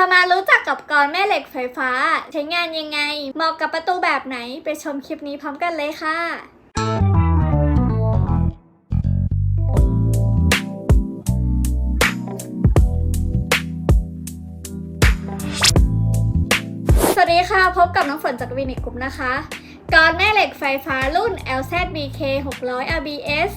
ามารู้จักกับกรแม่เหล็กไฟฟ้า ใช้งานยังไง เหมาะกับประตูแบบไหนไปชมคลิปนี้พร้อมกันเลยค่ะสวัสดีค่ะ พบกับน้องฝนจากวินิกกรุ๊ปนะคะกรแม่เหล็กไฟฟ้ารุ่น LZBK 600 RBS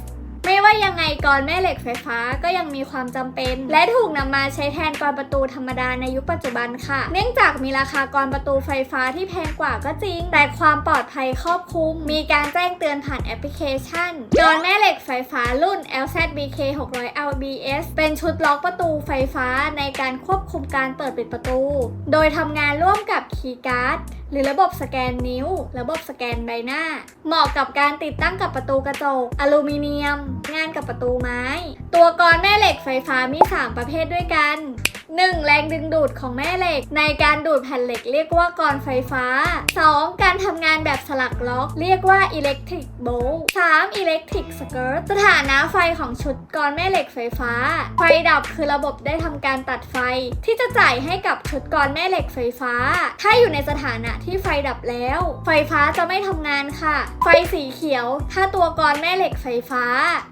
ไม่ว่ายังไงกรแม่เหล็กไฟฟ้าก็ยังมีความจำเป็น และถูกนำมาใช้แทนกรประตูธรรมดาในยุคปัจจุบันค่ะ เนื่องจากมีราคากรประตูไฟฟ้าที่แพงกว่าก็จริง แต่ความปลอดภัยครอบคลุม มีการแจ้งเตือนผ่านแอปพลิเคชันกรแม่เหล็กไฟฟ้ารุ่น LZBK 600 RBS เป็นชุดล็อกประตูไฟฟ้าในการควบคุมการเปิดปิดประตู โดยทำงานร่วมกับคีย์การ์ด หรือระบบสแกนนิ้ว ระบบสแกนใบหน้า เหมาะกับการติดตั้งกับประตูกระจก อลูมิเนียม งานกับประตูไม้ ตัวกรแม่เหล็กไฟฟ้ามี 3 ประเภทด้วยกัน 1. แรงดึงดูดของแม่เหล็ก ในการดูดแผ่นเหล็กเรียกว่ากรไฟฟ้า 2. การทำงานแบบสลักล็อก เรียกว่า electric bolt 3. electric skirt สถานะไฟของชุดกรแม่เหล็กไฟฟ้า ไฟดับคือระบบได้ทำการตัดไฟ ที่จะจ่ายให้กับชุดกรแม่เหล็กไฟฟ้า ถ้าอยู่ในสถานะที่ไฟดับแล้ว ไฟฟ้าจะไม่ทำงานค่ะ ไฟสีเขียว ถ้าตัวกรแม่เหล็กไฟฟ้า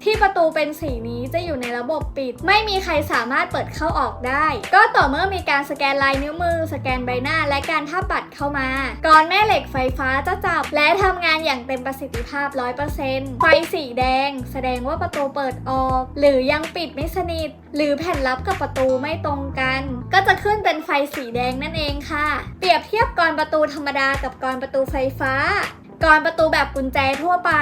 ที่ประตูเป็นสีนี้จะอยู่ในระบบปิด ไม่มีใครสามารถเปิดเข้าออกได้ก็ต่อเมื่อมีการสแกนลายนิ้วมือ สแกนใบหน้า และการทับบัตรเข้ามากรแม่เหล็กไฟฟ้าจะจับ และทำงานอย่างเต็มประสิทธิภาพ 100%ไฟสีแดง แสดงว่าประตูเปิดออก หรือยังปิดไม่สนิท หรือแผ่นลับกับประตูไม่ตรงกัน ก็จะขึ้นเป็นไฟสีแดงนั่นเองค่ะ เปรียบเทียบกรประตูธรรมดากับกรประตูไฟฟ้ากรประตูแบบกุญแจทั่วไป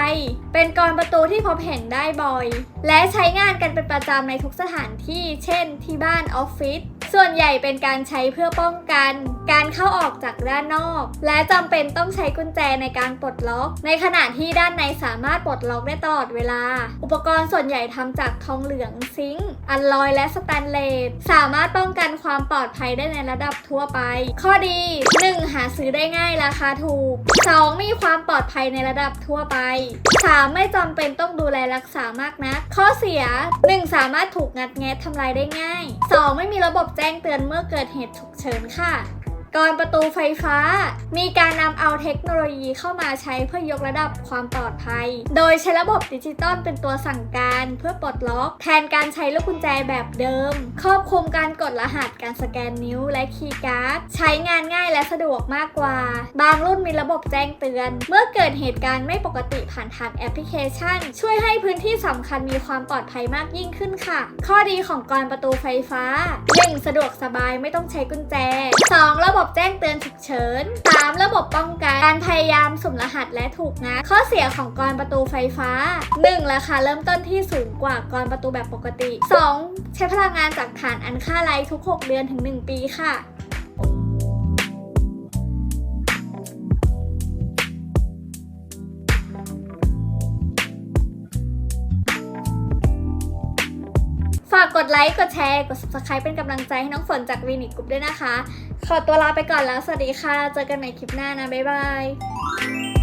เป็นกรประตูที่พบเห็นได้บ่อย และใช้งานกันเป็นประจำในทุกสถานที่ เช่น ที่บ้านออฟฟิศ ส่วนใหญ่เป็นการใช้เพื่อป้องกัน การเข้าออกจากด้านนอก และจำเป็นต้องใช้กุญแจในการปลดล็อก ในขณะที่ด้านในสามารถปลดล็อกได้ตลอดเวลา อุปกรณ์ส่วนใหญ่ทำจากทองเหลืองซิงค์อัลลอยและสแตนเลสสามารถป้องกันความปลอดภัยได้ในระดับทั่วไป ข้อดี 1. หาซื้อได้ง่ายราคาถูก 2. มีความปลอดภัยในระดับทั่วไป 3. ไม่จำเป็นต้องดูแลรักษามากนัก ข้อเสีย 1. สามารถถูกงัดแงะทำลายได้ง่าย 2. ไม่มีระบบแจ้งเตือนเมื่อเกิดเหตุฉุกเฉินค่ะ กรประตูไฟฟ้า มีการนำเอาเทคโนโลยีเข้ามาใช้เพื่อยกระดับความปลอดภัย โดยใช้ระบบดิจิตอลเป็นตัวสั่งการเพื่อปลดล็อก แทนการใช้ลูกกุญแจแบบเดิม ครอบคลุมการกดรหัสการสแกนนิ้วและคีย์การ์ด ใช้งานง่ายและสะดวกมากกว่า บางรุ่นมีระบบแจ้งเตือน เมื่อเกิดเหตุการณ์ไม่ปกติผ่านทางแอปพลิเคชัน ช่วยให้พื้นที่สำคัญมีความปลอดภัยมากยิ่งขึ้นค่ะ ข้อดีของกรประตูไฟฟ้า 1. สะดวกสบายไม่ต้องใช้กุญแจ 2. ระบบแจ้งเตือนฉุกเฉิน 3. ระบบป้องกันการพยายามสุ่มรหัสและถูกงัดข้อเสียของกรประตูไฟฟ้า 1. ราคาเริ่มต้นที่สูงกว่ากรประตูแบบปกติ 2. ใช้พลังงานจากฐานอันค่าไรท์ทุก 6 เดือนถึง 1 ปีค่ะากกดไลค์ กดแชร์ กด subscribe เป็นกำลังใจให้น้องฝนจากวีนิกกรุ๊ปด้วยนะคะ ขอตัวลาไปก่อนแล้ว สวัสดีค่ะ เจอกันใหม่คลิปหน้านะ บ๊ายบาย